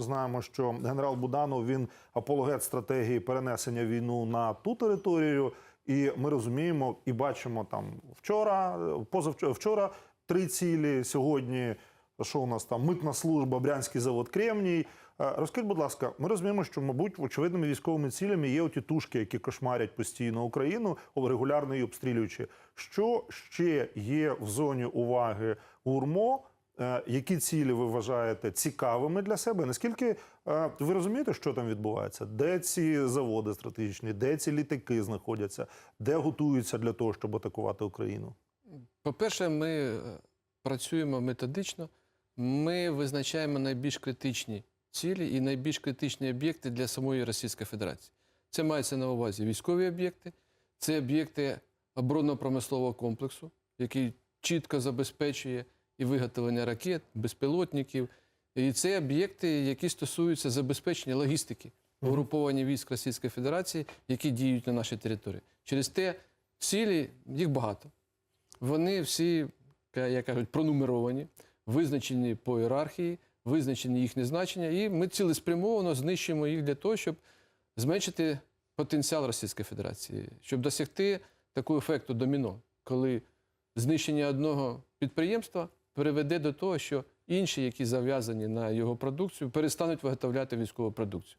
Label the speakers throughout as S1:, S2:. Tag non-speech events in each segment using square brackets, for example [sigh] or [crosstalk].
S1: Знаємо, що генерал Буданов він апологет стратегії перенесення війну на ту територію, і ми розуміємо і бачимо там вчора, позавчора вчора три цілі. Сьогодні що у нас там митна служба, Брянський завод Кремній. Е, Розкажіть, будь ласка, ми розуміємо, що, мабуть, очевидними військовими цілями є оті тушки, які кошмарять постійно Україну, регулярно її обстрілюючи. Що ще є в зоні уваги ГУРМО? Е, Які цілі ви вважаєте цікавими для себе? Наскільки е, ви розумієте, що там відбувається? Де ці заводи стратегічні, де ці літаки знаходяться, де готуються для того, щоб атакувати Україну?
S2: По-перше, ми е, працюємо методично. Ми визначаємо найбільш критичні цілі і найбільш критичні об'єкти для самої Російської Федерації. Це мається на увазі військові об'єкти, це об'єкти оборонно-промислового комплексу, який чітко забезпечує і виготовлення ракет, безпілотників. І це об'єкти, які стосуються забезпечення логістики угруповання військ Російської Федерації, які діють на нашій території. Через те цілі їх багато. Вони всі, як кажуть, пронумеровані, визначені по ієрархії, визначені їхнє значення, і ми цілеспрямовано знищуємо їх для того, щоб зменшити потенціал Російської Федерації, щоб досягти такого ефекту доміно, коли знищення одного підприємства приведе до того, що інші, які зав'язані на його продукцію, перестануть виготовляти військову продукцію.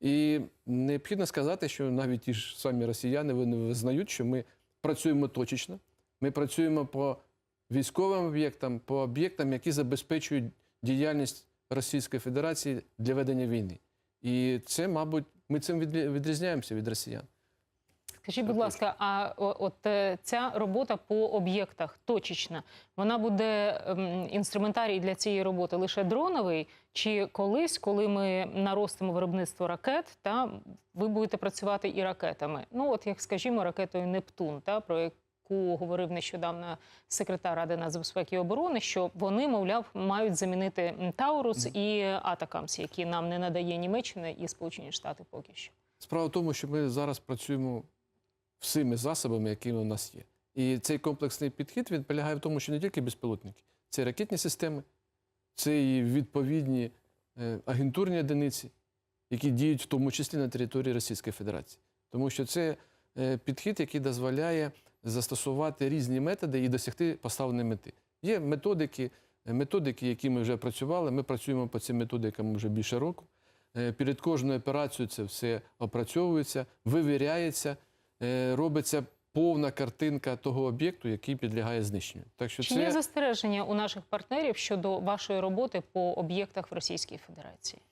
S2: І необхідно сказати, що навіть ті ж самі росіяни вони визнають, що ми працюємо точечно, ми працюємо по військовим об'єктам, по об'єктам, які забезпечують діяльність Російської Федерації для ведення війни. І це, мабуть, ми цим відрізняємося від росіян.
S3: Скажіть, будь ласка, а от е, ця робота по об'єктах точечна, вона буде ем, інструментарій для цієї роботи лише дроновий, чи колись, коли ми наростимо виробництво ракет, та ви будете працювати і ракетами? Ну, от як скажімо, ракетою Нептун, та про яку говорив нещодавно секретар Ради нацбезпеки і оборони, що вони, мовляв, мають замінити Таурус і Атакамс, які нам не надає Німеччина і Сполучені Штати поки що.
S2: Справа в тому, що ми зараз працюємо всіми засобами, які у нас є. І цей комплексний підхід він полягає в тому, що не тільки безпілотники, це ракетні системи, це і відповідні е, агентурні одиниці, які діють в тому числі на території Російської Федерації. Тому що це е, підхід, який дозволяє застосувати різні методи і досягти поставленої мети. Є методики, е, методики, які ми вже працювали. Ми працюємо по цим методикам вже більше року. Перед кожною операцією це все опрацьовується, вивіряється, робиться повна картинка того об'єкту, який підлягає знищенню. Так що
S3: Чи
S2: це
S3: є застереження у наших партнерів щодо вашої роботи по об'єктах в Російській Федерації?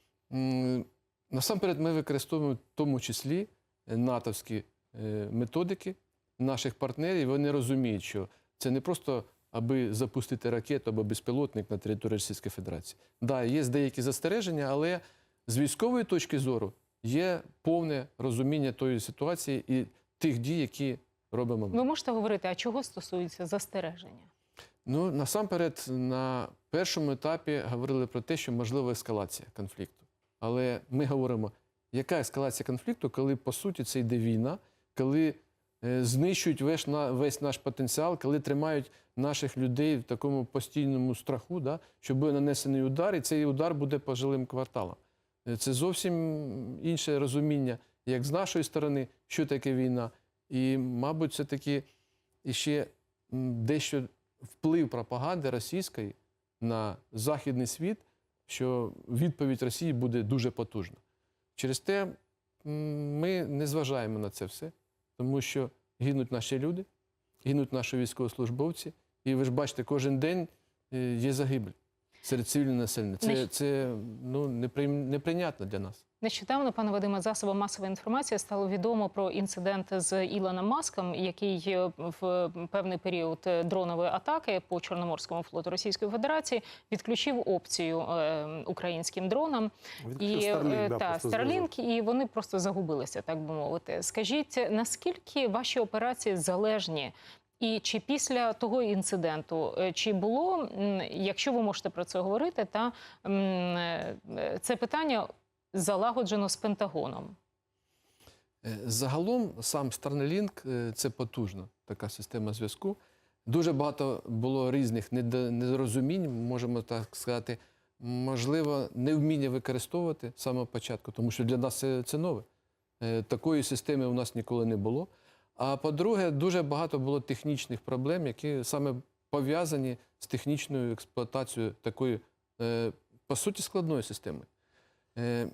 S2: Насамперед, ми використовуємо в тому числі е, натовські е, методики наших партнерів. Вони розуміють, що це не просто аби запустити ракету або безпілотник на території Російської Федерації. Да, є деякі застереження, але з військової точки зору є повне розуміння тої ситуації і тих дій, які робимо ми.
S3: Ви можете говорити, а чого стосується застереження?
S2: Ну, насамперед, на першому етапі говорили про те, що можлива ескалація конфлікту. Але ми говоримо, яка ескалація конфлікту, коли по суті це йде війна, коли е, знищують весь, на, весь наш потенціал, коли тримають наших людей в такому постійному страху, да, що буде нанесений удар, і цей удар буде по жилим кварталам. Е, Це зовсім інше розуміння, як з нашої сторони, що таке війна. І, мабуть, це таки іще м, дещо вплив пропаганди російської на західний світ, що відповідь Росії буде дуже потужна. Через те ми не зважаємо на це все, тому що гинуть наші люди, гинуть наші військовослужбовці, і ви ж бачите, кожен день е, є загибель серед цивільного населення. Це,
S3: Нещ-
S2: це ну, неприйнятно для нас.
S3: Нещодавно, пане Вадиме, засобам масової інформації стало відомо про інцидент з Ілоном Маском, який е, в певний період е, дронової атаки по Чорноморському флоту Російської Федерації відключив опцію е, українським дронам.
S1: Відключив
S3: І
S1: Starlink,
S3: е,
S1: да,
S3: та. Starlink, і вони просто загубилися, так би мовити. Скажіть, наскільки ваші операції залежні? І чи після того інциденту, е, чи було, якщо ви можете про це говорити, та е, це питання залагоджено з Пентагоном?
S2: Е, Загалом сам Starlink це потужна така система зв'язку. Дуже багато було різних недо- недорозумінь, можемо так сказати, можливо, невміння використовувати з самого початку, тому що для нас це, це нове. Такої системи у нас ніколи не було. А по-друге, дуже багато було технічних проблем, які саме пов'язані з технічною експлуатацією такої, е, по суті, складної системи. Е,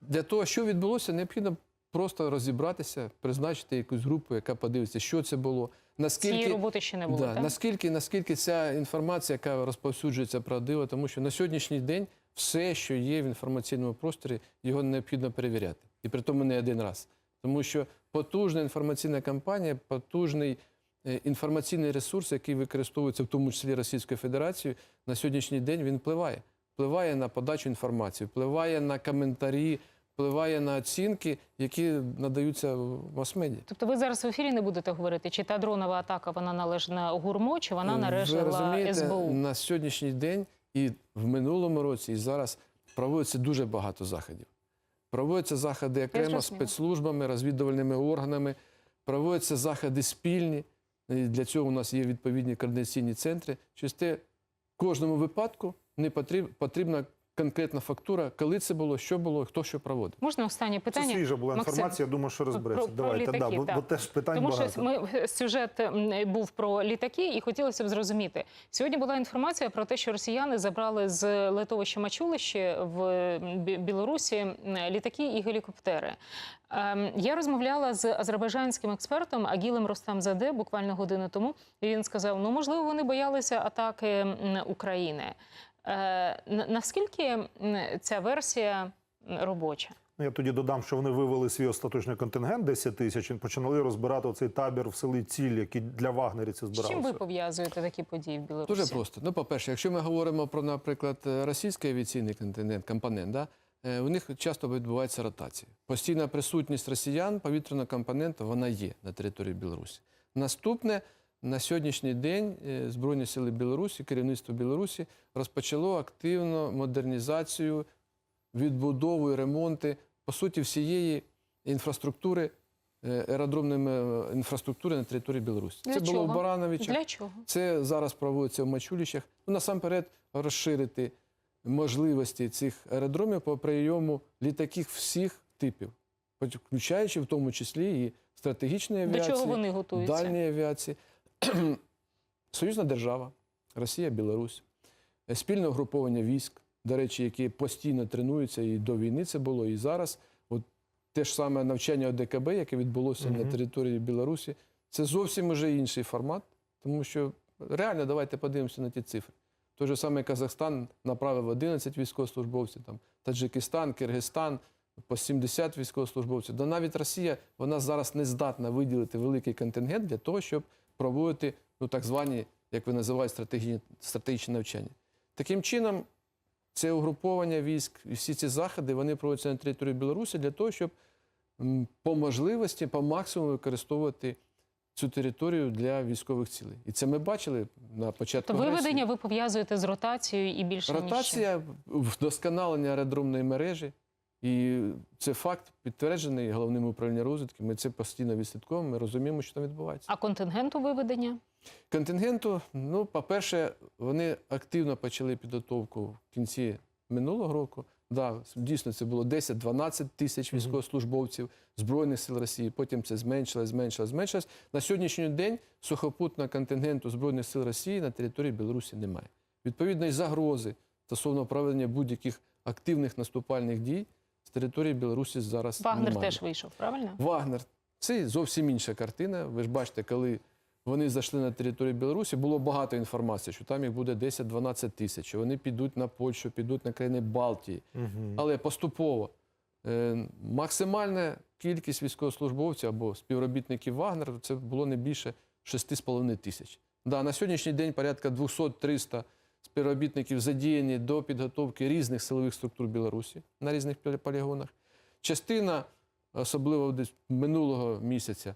S2: Для того, що відбулося, необхідно просто розібратися, призначити якусь групу, яка подивиться, що це було, наскільки
S3: Цієї роботи ще не було.
S2: Да,
S3: так?
S2: наскільки, наскільки ця інформація, яка розповсюджується, правдива, тому що на сьогоднішній день все, що є в інформаційному просторі, його необхідно перевіряти. І при тому не один раз. Тому що потужна інформаційна кампанія, потужний е, інформаційний ресурс, який використовується в тому числі Російською Федерацією, на сьогоднішній день він впливає. Впливає на подачу інформації, впливає на коментарі, впливає на оцінки, які надаються в мас-медіа.
S3: Тобто ви зараз в ефірі не будете говорити, чи та дронова атака вона належна гурмо, чи вона
S2: розумієте,
S3: СБУ?
S2: на сьогоднішній день і в минулому році, і зараз проводиться дуже багато заходів. Проводяться заходи окремо спецслужбами, розвідувальними органами, проводяться заходи спільні. І для цього у нас є відповідні координаційні центри. Через те, в кожному випадку не потрібна конкретна фактура, коли це було, що було, хто що проводив.
S3: Можна останнє
S1: Це
S3: питання?
S1: свіжа була
S3: Максим,
S1: інформація, я думаю, що розбереться.
S3: про- про
S1: Давайте,
S3: літаки,
S1: да, бо,
S3: так.
S1: бо теж питань
S3: Тому
S1: багато.
S3: що ми сюжет був про літаки, і хотілося б зрозуміти. Сьогодні була інформація про те, що росіяни забрали з литовища Мачулище в Білорусі літаки і гелікоптери. Ем, Я розмовляла з азербайджанським експертом Агілем Ростамзаде буквально годину тому. І він сказав: ну можливо, вони боялися атаки України. Е, на- Наскільки ця версія робоча?
S1: Ну, Я тоді додам, що вони вивели свій остаточний контингент 10 тисяч і почали розбирати оцей табір в селі Ціль, який для вагнерівців
S3: З чим ви пов'язуєте такі події в Білорусі?
S2: Дуже просто. Ну, по-перше, якщо ми говоримо про, наприклад, е, російський авіаційний континент, компонент, да, е, у них часто відбувається ротація. Постійна присутність росіян повітряного компоненту вона є на території Білорусі. Наступне на сьогоднішній день е, Збройні сили Білорусі, керівництво Білорусі розпочало активну модернізацію, відбудову і ремонти по суті всієї інфраструктури. е, Аеродромної е, інфраструктури на території Білорусі.
S3: Для
S2: Це було в Барановичах.
S3: Для чого?
S2: Це зараз проводиться в Мачуліщах. Ну, насамперед, розширити можливості цих аеродромів по прийому літаків всіх типів, включаючи в тому числі і стратегічної
S3: До
S2: авіації,
S3: чого вони готуються?
S2: дальньої авіації. [clears throat] Союзна держава, Росія, Білорусь, е, спільне угруповання військ, до речі, які постійно тренуються і до війни це було, і зараз. От те ж саме навчання ОДКБ, яке відбулося на території Білорусі, це зовсім уже інший формат, тому що реально давайте подивимося на ті цифри. Той же самий Казахстан направив 11 військовослужбовців, там, Таджикистан, Киргизстан по 70 військовослужбовців. Да навіть Росія вона зараз не здатна виділити великий контингент для того, щоб проводити ну, так звані, як ви називаєте, стратегічні, стратегічні навчання. Таким чином, це угруповання військ і всі ці заходи вони проводяться на території Білорусі для того, щоб по можливості, по максимуму використовувати цю територію для військових цілей. І це ми бачили на початку.
S3: То
S2: агресії.
S3: виведення ви пов'язуєте з ротацією і більше.
S2: Ротація, вдосконалення аеродромної мережі. І це факт підтверджений головним управлінням розвідки. Ми це постійно відслідковуємо, ми розуміємо, що там відбувається.
S3: А контингенту виведення?
S2: Контингенту, ну, по-перше, вони активно почали підготовку в кінці минулого року. Да, дійсно, це було 10-12 тисяч військовослужбовців Збройних сил Росії. Потім це зменшилось, зменшилось, зменшилось. На сьогоднішній день сухопутного контингенту Збройних сил Росії на території Білорусі немає. Відповідно, і загрози стосовно проведення будь-яких активних наступальних дій з території Білорусі зараз
S3: Вагнер
S2: немає.
S3: теж вийшов, правильно?
S2: Вагнер це зовсім інша картина. Ви ж бачите, коли вони зайшли на територію Білорусі, було багато інформації, що там їх буде 10-12 тисяч, вони підуть на Польщу, підуть на країни Балтії.
S1: Мгм.
S2: Але поступово е, максимальна кількість військовослужбовців або співробітників Вагнера це було не більше 6,5 тисяч. Да, на сьогоднішній день порядка 200-300 співробітників задіяні до підготовки різних силових структур Білорусі на різних полігонах. Частина, особливо десь минулого місяця,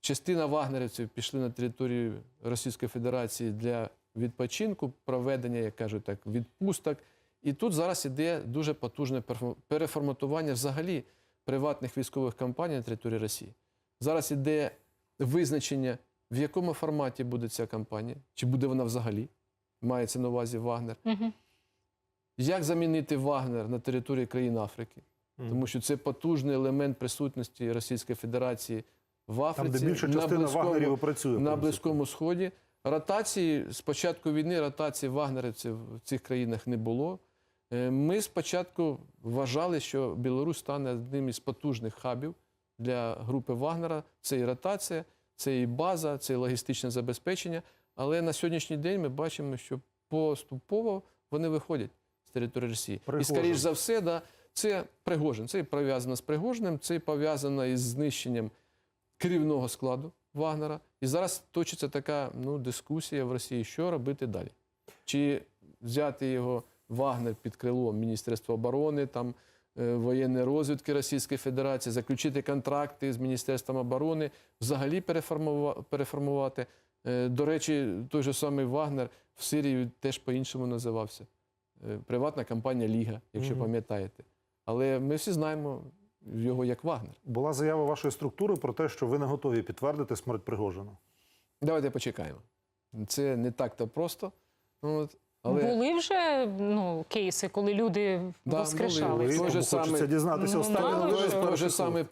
S2: частина вагнерівців пішли на територію Російської Федерації для відпочинку, проведення, як кажуть так, відпусток. І тут зараз іде дуже потужне переформатування взагалі приватних військових компаній на території Росії. Зараз іде визначення, в якому форматі буде ця кампанія, чи буде вона взагалі, мається на увазі Вагнер.
S3: Угу.
S2: Як замінити Вагнер на території країн Африки?
S1: Мгм.
S2: Тому що це потужний елемент присутності Російської Федерації в Африці.
S1: Там, де більша
S2: на
S1: частина
S2: Близькому-
S1: вагнерів працює.
S2: на. Близькому Сході. Ротації з початку війни ротації вагнерівців в цих країнах не було. Е, Ми спочатку вважали, що Білорусь стане одним із потужних хабів для групи Вагнера. Це і ротація, це і база, це і логістичне забезпечення. Але на сьогоднішній день ми бачимо, що поступово вони виходять з території Росії.
S1: Пригожин.
S2: І, скоріш за все, да, це Пригожин. Це пов'язано з Пригожиним, це пов'язано із знищенням керівного складу Вагнера. І зараз точиться така ну, дискусія в Росії, що робити далі. Чи взяти його Вагнер під крило Міністерства оборони, там, е, воєнної розвідки Російської Федерації, заключити контракти з Міністерством оборони, взагалі переформува- переформувати. Е, До речі, той же самий Вагнер в Сирії теж по-іншому називався. Е, Приватна компанія Ліга, якщо
S1: Мгм.
S2: пам'ятаєте. Але ми всі знаємо його як Вагнер.
S1: Була заява вашої структури про те, що ви не готові підтвердити смерть Пригожина.
S2: Давайте почекаємо. Це не так-то просто. От, але
S3: Були вже ну, кейси, коли люди
S2: Да,
S3: воскрешали.
S2: були.
S1: Ви
S2: Той же
S1: хочеться дізнатися
S3: Ну,
S2: той же
S1: перших
S2: самий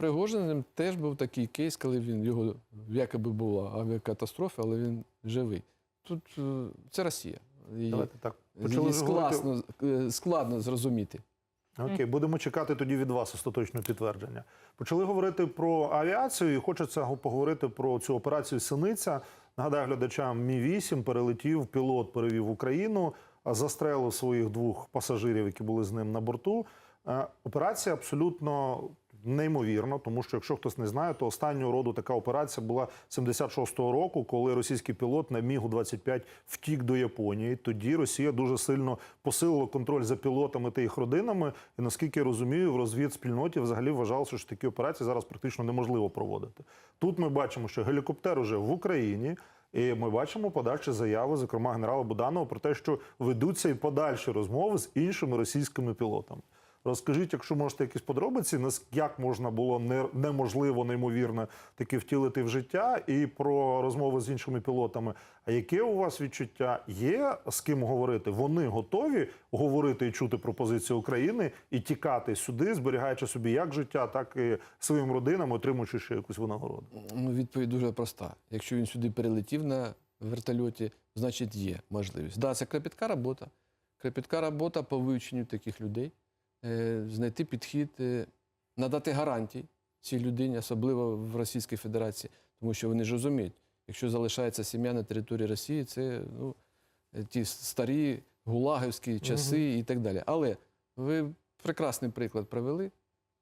S2: теж був такий кейс, коли він його якоби була авіакатастрофа, але він живий. Тут е, це Росія. І
S1: Давайте так. Почали говорити.
S2: складно, е, складно зрозуміти.
S1: Окей, будемо чекати тоді від вас остаточного підтвердження. Почали говорити про авіацію, і хочеться поговорити про цю операцію Синиця. Нагадаю глядачам, Мі 8 перелетів, пілот перевів Україну, застрелив своїх двох пасажирів, які були з ним на борту. Е, Операція абсолютно неймовірна, тому що якщо хтось не знає, то останнього роду така операція була 76-го року, коли російський пілот на Мігу 25 втік до Японії. Тоді Росія дуже сильно посилила контроль за пілотами та їх родинами. І наскільки я розумію, в розвідспільноті взагалі вважалося, що такі операції зараз практично неможливо проводити. Тут ми бачимо, що гелікоптер уже в Україні. І ми бачимо подальші заяви, зокрема генерала Буданова, про те, що ведуться і подальші розмови з іншими російськими пілотами. Розкажіть, якщо можете якісь подробиці, як можна було неможливо, неймовірно таки втілити в життя, і про розмови з іншими пілотами. А яке у вас відчуття є з ким говорити? Вони готові говорити і чути пропозиції України і тікати сюди, зберігаючи собі як життя, так і своїм родинам, отримуючи ще якусь винагороду.
S2: Ну, відповідь дуже проста. Якщо він сюди перелетів на вертольоті, значить є можливість. Да, це кропітка робота. Кропітка робота по вивченню таких людей, знайти підхід, е, надати гарантії цій людині, особливо в Російській Федерації, тому що вони ж розуміють, якщо залишається сім'я на території Росії, це ну, е, ті старі гулагівські часи і так далі. Але ви прекрасний приклад привели.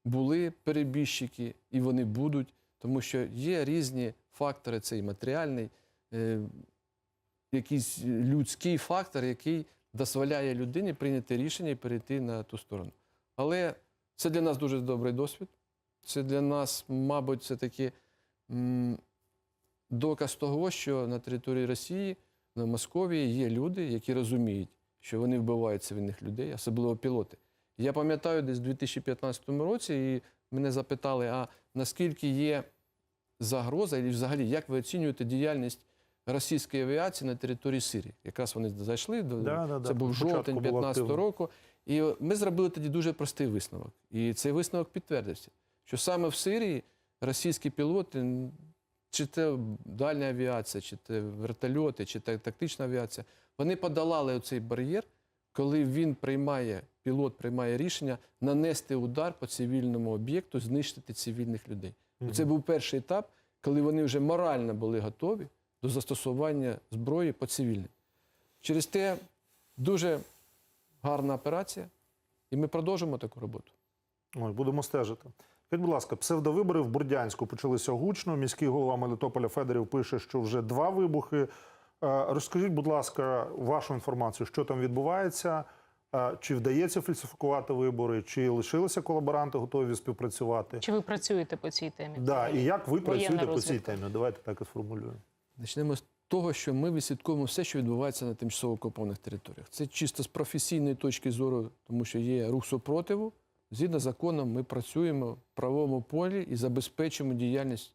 S2: Були перебіжчики, і вони будуть, тому що є різні фактори, це і матеріальний, е, якийсь людський фактор, який дозволяє людині прийняти рішення і перейти на ту сторону. Але це для нас дуже добрий досвід. Це для нас, мабуть, це таки доказ того, що на території Росії, на Московії є люди, які розуміють, що вони вбивають цивільних людей, особливо пілоти. Я пам'ятаю, десь у 2015 році і мене запитали, а наскільки є загроза, і взагалі, як ви оцінюєте діяльність російської авіації на території Сирії? Якраз вони зайшли
S1: Да, да, да.
S2: це був жовтень 2015 року. І ми зробили тоді дуже простий висновок. І цей висновок підтвердився, що саме в Сирії російські пілоти, чи це дальня авіація, чи це вертольоти, чи це тактична авіація, вони подолали оцей бар'єр, коли він приймає, пілот приймає рішення нанести удар по цивільному об'єкту, знищити цивільних людей. Це був перший етап, коли вони вже морально були готові до застосування зброї по цивільним. Через те дуже гарна операція, і ми продовжимо таку роботу.
S1: Ой, будемо стежити. Скажіть, будь ласка, псевдовибори в Бордянську почалися гучно. Міський голова Мелітополя Федорів пише, що вже два вибухи. Е, Розкажіть, будь ласка, вашу інформацію, що там відбувається, Е, чи вдається фальсифікувати вибори, чи лишилися колаборанти готові співпрацювати?
S3: Чи ви працюєте по цій темі?
S1: Да, і як ви
S3: Воєнна
S1: працюєте по цій темі? Давайте так і сформулюємо.
S2: Почнемо з того, що ми відслідковуємо все, що відбувається на тимчасово окупованих територіях. Це чисто з професійної точки зору, тому що є рух супротиву. Згідно з законом, ми працюємо в правовому полі і забезпечуємо діяльність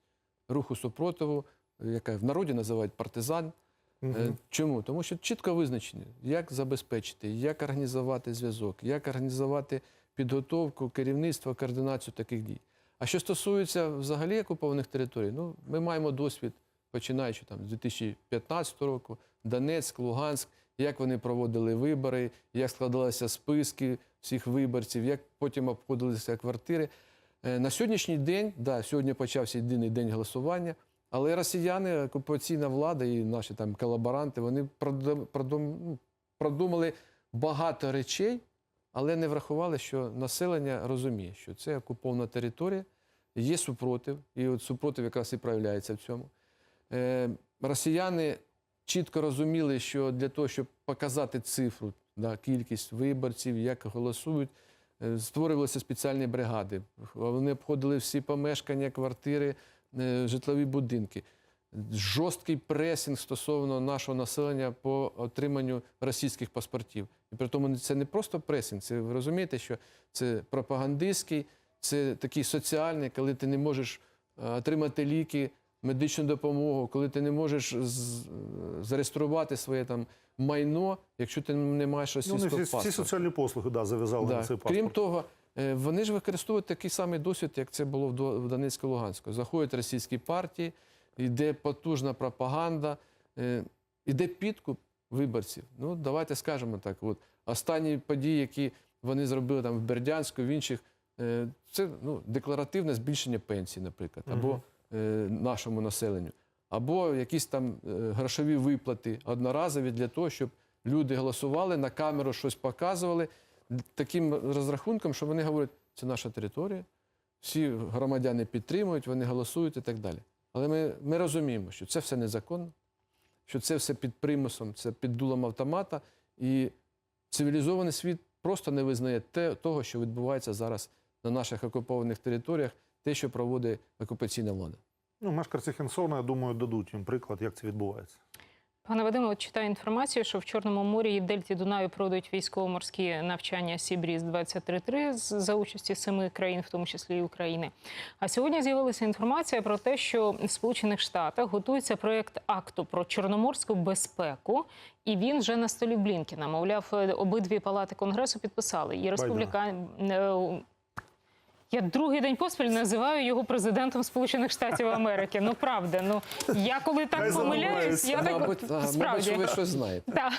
S2: руху супротиву, яка в народі називають партизан.
S1: Мгм.
S2: Чому? Тому що чітко визначені, як забезпечити, як організувати зв'язок, як організувати підготовку, керівництво, координацію таких дій. А що стосується взагалі окупованих територій, ну ми маємо досвід, починаючи там з 2015 року, Донецьк, Луганськ, як вони проводили вибори, як складалися списки всіх виборців, як потім обходилися квартири. Е, На сьогоднішній день, да, сьогодні почався єдиний день голосування, але росіяни, окупаційна влада і наші там колаборанти, вони ну, продумали багато речей, але не врахували, що населення розуміє, що це окупована територія, є супротив, і от супротив якраз і проявляється в цьому. Е, росіяни чітко розуміли, що для того, щоб показати цифру, да, кількість виборців, як голосують, е, створювалися спеціальні бригади. Вони обходили всі помешкання, квартири, е, житлові будинки. Жорсткий пресінг стосовно нашого населення по отриманню російських паспортів. І при тому це не просто пресінг, це ви розумієте, що це пропагандистський, це такий соціальний, коли ти не можеш отримати ліки, медичну допомогу, коли ти не можеш зареєструвати своє там майно, якщо ти не маєш
S1: Ну,
S2: російського
S1: вони всі, всі соціальні послуги да, зав'язали
S2: Да.
S1: на цей паспорт.
S2: Крім того, е, вони ж використовують такий самий досвід, як це було в До- в Донецьку Луганську. Заходять російські партії, йде потужна пропаганда, е, йде підкуп виборців. Ну, давайте скажемо так. От, останні події, які вони зробили там в Бердянську, в інших, е, це ну, декларативне збільшення пенсій, наприклад, або нашому населенню, або якісь там е, грошові виплати одноразові для того, щоб люди голосували, на камеру щось показували таким розрахунком, що вони говорять, це наша територія, всі громадяни підтримують, вони голосують і так далі. Але ми, ми розуміємо, що це все незаконно, що це все під примусом, це під дулом автомата, і цивілізований світ просто не визнає те, того, що відбувається зараз на наших окупованих територіях, те, що проводить окупаційна влада.
S1: Ну, мешканці Херсона, я думаю, дадуть їм приклад, як це відбувається.
S3: Пане Вадиме, от читаю інформацію, що в Чорному морі і в Дельті Дунаю пройдуть військово-морські навчання Сібріз 23 з- за участі семи країн, в тому числі і України. А сьогодні з'явилася інформація про те, що в Сполучених Штатах готується проєкт акту про чорноморську безпеку, і він вже на столі Блінкіна. Мовляв, е, обидві палати конгресу підписали. І республікан... Я другий день поспіль називаю його президентом Сполучених Штатів Америки. Ну правда, ну я коли
S1: Хай
S3: так помиляюсь, я так
S2: мабуть,
S3: справді.
S2: ви щось знаєте.
S3: Так.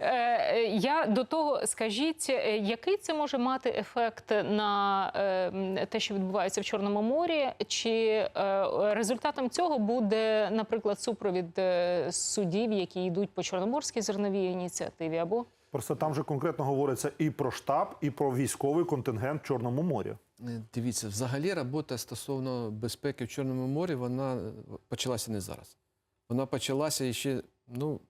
S3: Е, я до того скажіть, е, який це може мати ефект на е, те, що відбувається в Чорному морі? Чи е, результатом цього буде, наприклад, супровід судів, які йдуть по чорноморській зерновій ініціативі? Або
S1: Просто там же конкретно говориться і про штаб, і про військовий контингент в Чорному морі.
S2: Е, Дивіться, взагалі робота стосовно безпеки в Чорному морі, вона е, почалася не зараз. Вона почалася ще ну,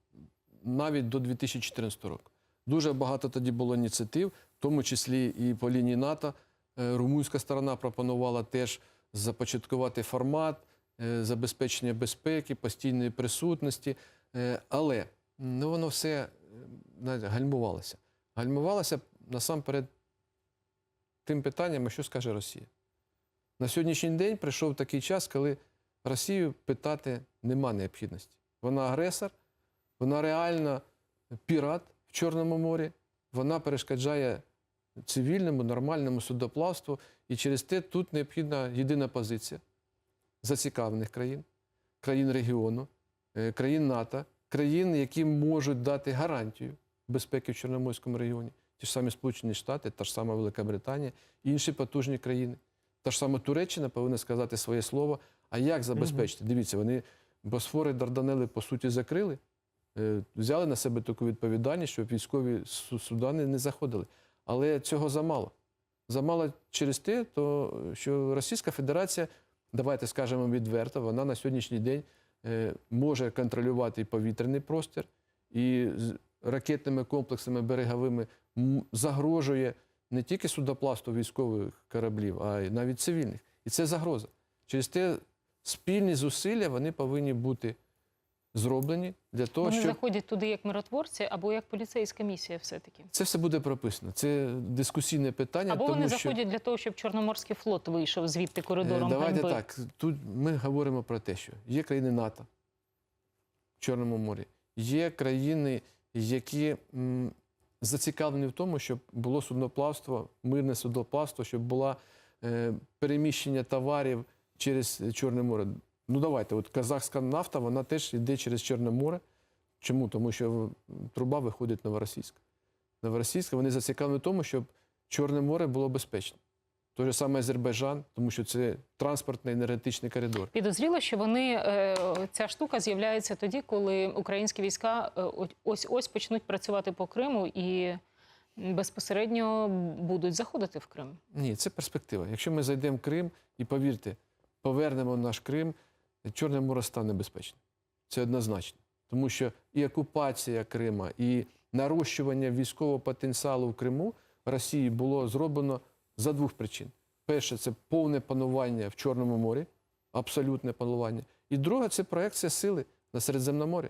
S2: навіть до 2014 року. Дуже багато тоді було ініціатив, в тому числі і по лінії НАТО. Е, Румунська сторона пропонувала теж започаткувати формат забезпечення безпеки, постійної присутності. Але ну, воно все гальмувалося. Гальмувалося насамперед тим питанням, що скаже Росія. На сьогоднішній день прийшов такий час, коли Росію питати нема необхідності. Вона агресор, вона реально пірат в Чорному морі, вона перешкоджає цивільному, нормальному судоплавству, і через те тут необхідна єдина позиція зацікавлених країн, країн регіону, е, країн НАТО, країн, які можуть дати гарантію безпеки в Чорноморському регіоні. Ті ж самі Сполучені Штати, та ж сама Велика Британія, інші потужні країни. Та ж сама Туреччина повинна сказати своє слово. А як забезпечити? Дивіться, вони Босфори Дарданели, по суті, закрили, е, взяли на себе таку відповідальність, щоб військові судани не заходили. Але цього замало. Замало через те, то, що Російська Федерація, давайте скажемо відверто, вона на сьогоднішній день е, може контролювати і повітряний простір, і ракетними комплексами береговими загрожує не тільки судопласту військових кораблів, а й навіть цивільних. І це загроза. Через те спільні зусилля вони повинні бути зроблені для того,
S3: вони
S2: щоб
S3: заходять туди як миротворці, або як поліцейська місія, все таки.
S2: це все буде прописано. Це дискусійне питання.
S3: Або
S2: тому
S3: вони
S2: що...
S3: заходять для того, щоб Чорноморський флот вийшов звідти
S2: Е,
S3: коридором
S2: Давайте
S3: ганьби.
S2: так. Тут ми говоримо про те, що є країни НАТО в Чорному морі, є країни, які зацікавлені в тому, щоб було судноплавство, мирне судноплавство, щоб було е, переміщення товарів через Чорне море. Ну давайте, от казахська нафта, вона теж йде через Чорне море. Чому? Тому що труба виходить новоросійська. Новоросійська, вони зацікавлені в тому, щоб Чорне море було безпечне. Той же саме Азербайджан, тому що це транспортний енергетичний коридор.
S3: Підозріло, що вони е, ця штука з'являється тоді, коли українські війська е, ось ось почнуть працювати по Криму і безпосередньо будуть заходити в Крим.
S2: Ні, це перспектива. Якщо ми зайдемо в Крим і повірте, повернемо наш Крим, Чорне море стане безпечним. Це однозначно. Тому що і окупація Крима, і нарощування військового потенціалу в Криму Росії було зроблено за двох причин: перше, це повне панування в Чорному морі, абсолютне панування. І друге, це проекція сили на Середземноморі.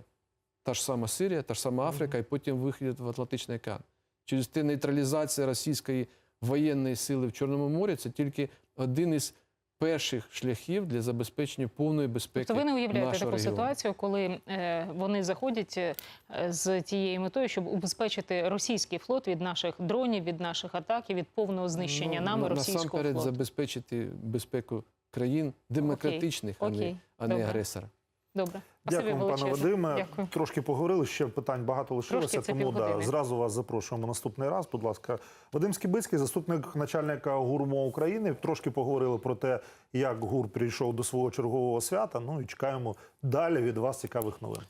S2: Та ж сама Сирія, та ж сама Африка, і потім вихід в Атлантичний океан. Через те нейтралізація російської воєнної сили в Чорному морі це тільки один із перших шляхів для забезпечення повної безпеки.
S3: Тобто ви не уявляєте таку
S2: регіону.
S3: ситуацію, коли е, вони заходять е, з тією метою, щоб убезпечити російський флот від наших дронів, від наших атак і від повного знищення
S2: Ну,
S3: нами
S2: на-
S3: російського
S2: насамперед забезпечити безпеку країн демократичних, а не,
S3: Окей.
S2: а не
S3: Добре.
S2: агресора.
S3: Добре,
S1: Дякую, пане. Вадиме.
S3: Дякую.
S1: Трошки поговорили, ще питань багато лишилося, тому да, зразу вас запрошуємо наступний раз. Будь ласка, Вадим Скібицький, заступник начальника ГУРМО України. Трошки поговорили про те, як ГУР прийшов до свого чергового свята. Ну і чекаємо далі від вас цікавих новин.